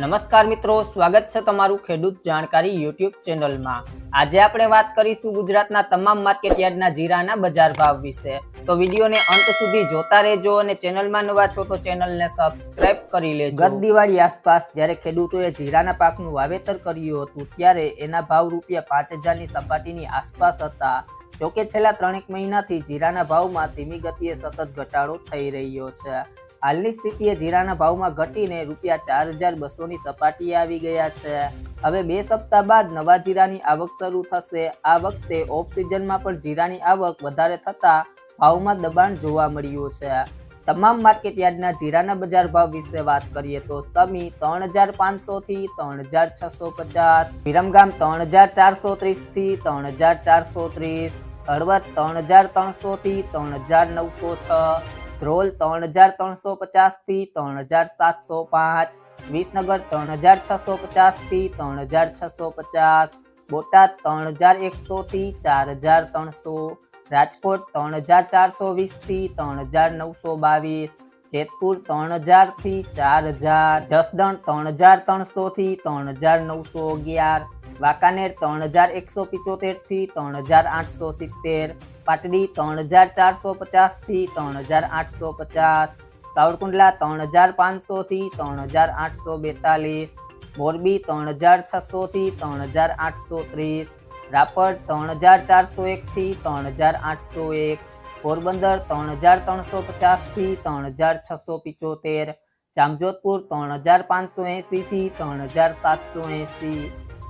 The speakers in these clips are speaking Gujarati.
નમસ્કાર મિત્રો, સ્વાગત છે તમારું ખેડૂત જાણકારી યુટ્યુબ ચેનલમાં. આજે આપણે વાત કરીશું ગુજરાતના તમામ માર્કેટયાર્ડના જીરાના બજાર ભાવ વિશે. તો વિડીયોને અંત સુધી જોતા રહેજો અને ચેનલમાં નવા છો તો ચેનલને સબસ્ક્રાઇબ કરી લેજો. ગત દિવાળી આસપાસ જ્યારે ખેડૂતોએ જીરાના પાકનું વાવેતર કર્યું હતું, ત્યારે એના ભાવ રૂપિયા પાંચ હજારની સપાટીની આસપાસ હતા. જોકે છેલ્લા ત્રણેક મહિનાથી જીરાના ભાવમાં ધીમી ગતિએ સતત ઘટાડો થઈ રહ્યો છે. હાલની સ્થિતિએ જીરાના ભાવમાં ઘટીને રૂપિયા ચાર હજાર બસોની સપાટીએ આવી ગયા છે. હવે બે સપ્તાહ બાદ નવા જીરાની આવક શરૂ થશે. આ વખતે ઓફ સિઝનમાં પણ જીરાની આવક વધારે થતા ભાવમાં દબાણ જોવા મળ્યું છે. તમામ માર્કેટ યાર્ડના જીરાના બજાર ભાવ વિશે વાત કરીએ તો સમી ત્રણ હજાર પાંચસો થી ત્રણ હજાર છસો પચાસ, વિરમગામ ત્રણ હજાર ચારસો ત્રીસથી ત્રણ હજાર ચારસો ત્રીસ, હળવદ ત્રણ હજાર ત્રણસો થી ત્રણ હજાર નવસો છ ધ્રોલ ત્રણ હજાર ત્રણસો પચાસથી ત્રણ હજાર સાતસો પાંચ, વિસનગર ત્રણ હજાર છસો પચાસથી ત્રણ હજાર છસો પચાસ, બોટાદ ત્રણ હજાર એકસો થી ચાર હજાર ત્રણસો, રાજકોટ ત્રણ હજાર ચારસો વીસથી ત્રણ હજાર નવસો બાવીસ, જેતપુર ત્રણ હજારથી ચાર હજાર જસદણ ત્રણ હજાર ત્રણસો થી ત્રણ હજાર નવસો અગિયાર વાંકાનેર ત્રણ હજાર એકસો પિચોતેરથી ત્રણ હજાર આઠસો સિત્તેર પાટડી ત્રણ હજાર ચારસો પચાસથી ત્રણ હજાર આઠસો પચાસ સાવરકુંડલા ત્રણ હજાર પાંચસો થી ત્રણ હજાર આઠસો બેતાલીસ મોરબી ત્રણ હજાર છસો થી ત્રણ હજાર આઠસો ત્રીસ રાપર ત્રણ હજાર ચારસો એક થી ત્રણ હજાર આઠસો એક પોરબંદર ત્રણ હજાર ત્રણસો પચાસથી ત્રણ હજાર છસો પિચોતેર જામજોધપુર ત્રણ હજાર પાંચસો એંસી થી ત્રણ હજાર સાતસો એંસી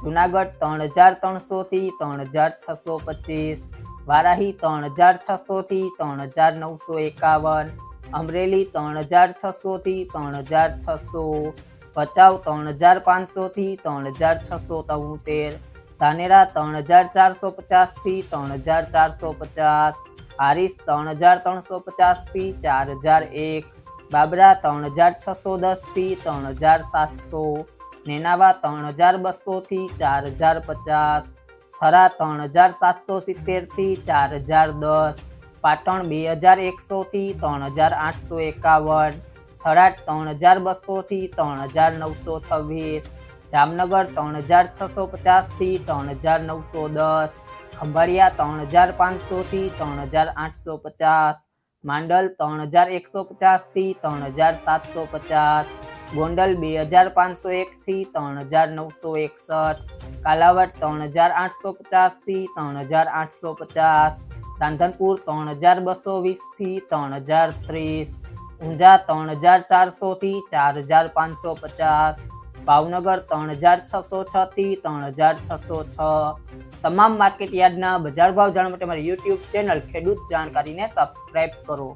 જુનાગઢ ત્રણ હજાર ત્રણસો થી ત્રણ હજાર છસો પચીસ વારાહી ત્રણ હજાર છસો થી ત્રણ હજાર નવસો એકાવન અમરેલી ત્રણ હજાર છસો થી ત્રણ હજાર છસો ભચાઉ ત્રણ હજાર પાંચસો થી ત્રણ હજાર છસો તોતેર ધાનેરા ત્રણ હજાર ચારસો પચાસથી ત્રણ હજાર ચારસો પચાસ હારીસ ત્રણ હજાર ત્રણસો પચાસથી ચાર હજાર એક બાબરા ત્રણ હજાર છસો દસથી ત્રણ હજાર સાતસો નેનાવા ત્રણ હજાર બસોથી ચાર હજાર પચાસ, થરા ત્રણ હજાર સાતસો સિત્તેરથી ચાર હજાર દસ, પાટણ બે હજાર એકસોથી ત્રણ હજાર આઠસો એકાવન થરાદ ત્રણ હજાર બસોથી ત્રણ હજાર નવસો છવ્વીસ, જામનગર ત્રણ હજાર છસો પચાસથી ત્રણ હજાર નવસો દસ, ખંભાળિયા ત્રણ હજાર પાંચસોથી ત્રણ હજાર આઠસો પચાસ, માંડલ ત્રણ હજાર એકસો પચાસથી ત્રણ હજાર સાતસો પચાસ ગોંડલ બે હજાર પાંચસો એકથી ત્રણ હજાર નવસો એકસઠ, કાલાવડ ત્રણ હજાર આઠસો પચાસથી ત્રણ હજાર આઠસો પચાસ, રાંધનપુર ત્રણ હજાર બસો વીસથી ત્રણ હજાર ત્રીસ, ઊંઝા ત્રણ હજાર ચારસોથી ચાર હજાર પાંચસો પચાસ, ભાવનગર ત્રણ હજાર છસો છ થી ત્રણ હજાર છસો છ. તમામ માર્કેટ યાર્ડના બજાર ભાવ જાણવા માટે મારી યુટ્યુબ ચેનલ ખેડૂત જાણકારીને સબસ્ક્રાઇબ કરો.